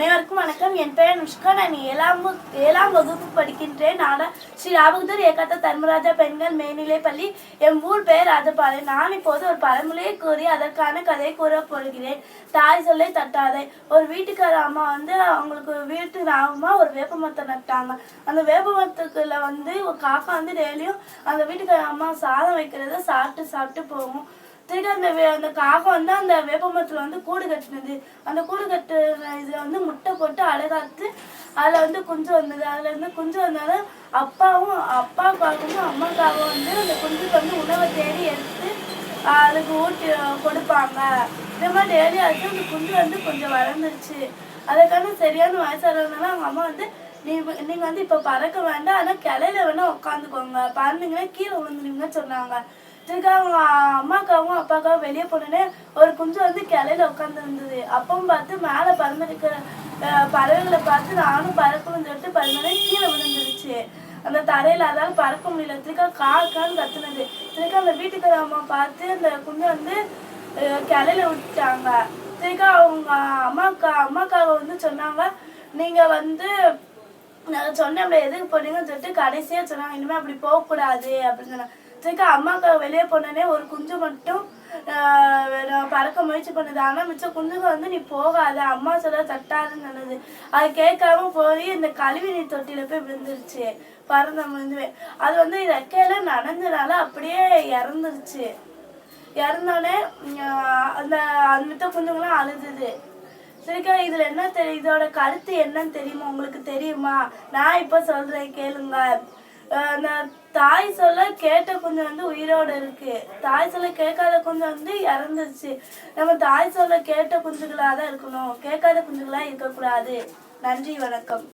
அனைவருக்கும் வணக்கம். என் பெயர் நுஷ்கா நான் ஏழாம் ஏழாம் வகுப்பு படிக்கின்றேன். நான் ஸ்ரீ ராபகுதர் ஏகாத்த தர்மராஜா பெண்கள் மேல்நிலை பள்ளி என் ஊர் பெயர் ராஜபாளையம். நான் இப்போது ஒரு பழமொழியை கூறி அதற்கான கதையை கூற போகிறேன். தாய் சொல்லை தட்டாதே. ஒரு வீட்டுக்கார அம்மா வந்து அவங்களுக்கு வீட்டு ராமமா ஒரு வேப்ப மரத்தை நட்டாங்க. அந்த வேப்ப மரத்துக்குள்ள வந்து ஒரு காக்கா வந்து டெய்லியும் அந்த வீட்டுக்கார அம்மா சாதம் வைக்கிறத சாப்பிட்டு சாப்பிட்டு போகும். திருட்டு அந்த வே- அந்த காகம் வந்து அந்த வேப்பமரத்தில் வந்து கூடு கட்டினது. அந்த கூடு கட்டுன இதில் வந்து முட்டை போட்டு அழகாத்து அதில் வந்து குஞ்சு வந்தது. அதில் இருந்து குஞ்சு வந்தாலும் அப்பாவும் அப்பா காகவும் அம்மா காகவும் வந்து அந்த குஞ்சுக்கு வந்து உணவை தேடி எடுத்து அதுக்கு ஊட்டி கொடுப்பாங்க. இந்த மாதிரி டெய்லி ஆச்சு. அந்த குஞ்சு வந்து கொஞ்சம் வளர்ந்துருச்சு. அதுக்கான சரியான வயசானதுனால அவங்க அம்மா வந்து நீ நீங்கள் வந்து இப்போ பறக்க வேண்டாம். ஆனால் கிளையில வேணால் உட்காந்துக்கோங்க. பறந்தீங்கன்னா கீழே விழுந்துருவீங்கன்னு சொன்னாங்க. திருக்கா அவங்க அம்மாக்காவும் அப்பாக்காவும் வெளியே போனோடனே ஒரு குஞ்சு வந்து கிளையில உட்காந்து இருந்தது. அப்பவும் பார்த்து மேலே பறந்துருக்கிற அஹ், பறவைகளை பார்த்து நானும் பறக்கணும்னு சொல்லிட்டு பறந்தோடனே கீழே விழுந்துருச்சு. அந்த தரையில அதால பறக்க முடியல. திருக்கா காக்கான்னு கத்துனது. திருக்கா அந்த வீட்டுக்கார அம்மா பார்த்து அந்த குஞ்சு வந்து கிளையில விட்டுட்டாங்க. திருக்கா அவங்க அம்மாக்கா அம்மாக்காவை வந்து சொன்னாங்க நீங்க வந்து நாங்கள் சொன்னேன் எதுக்கு போனீங்கன்னு சொல்லிட்டு கடைசியா சொன்னாங்க. இனிமே அப்படி போகக்கூடாது. அப்படின்னு சொன்னாங்க. திருக்க அம்மாவுக்கு வெளியே போனோடனே ஒரு குஞ்சு மட்டும் பறக்க முயற்சி பண்ணுது. ஆனா மிச்ச குஞ்சுங்க வந்து நீ போகாத. அம்மா சொல்ல தட்டாதுன்னு சொன்னது அது கேட்காம போய் இந்த கழுவி நீர் தொட்டியில போய் விழுந்துருச்சு. பறந்த முடிஞ்சு அது வந்து ரெக்கையில நனைஞ்சனால அப்படியே இறந்துருச்சு. இறந்தோடனே அந்த அந்த மித்த குஞ்சுங்களாம் அழுதுது. சரிக்கா இதுல என்ன தெரியும் இதோட கருத்து என்னன்னு தெரியுமா? உங்களுக்கு தெரியுமா? நான் இப்ப சொல்றேன் கேளுங்க. அஹ் அந்த தாய் சொல்ல கேட்ட குஞ்சு வந்து உயிரோட இருக்கு. தாய் சொல்ல கேட்காத குஞ்சு வந்து இறந்துருச்சு. நம்ம தாய் சொல்ல கேட்ட குஞ்சுகளாக தான் இருக்கணும். கேட்காத குஞ்சுகளா இருக்கக்கூடாது. நன்றி வணக்கம்.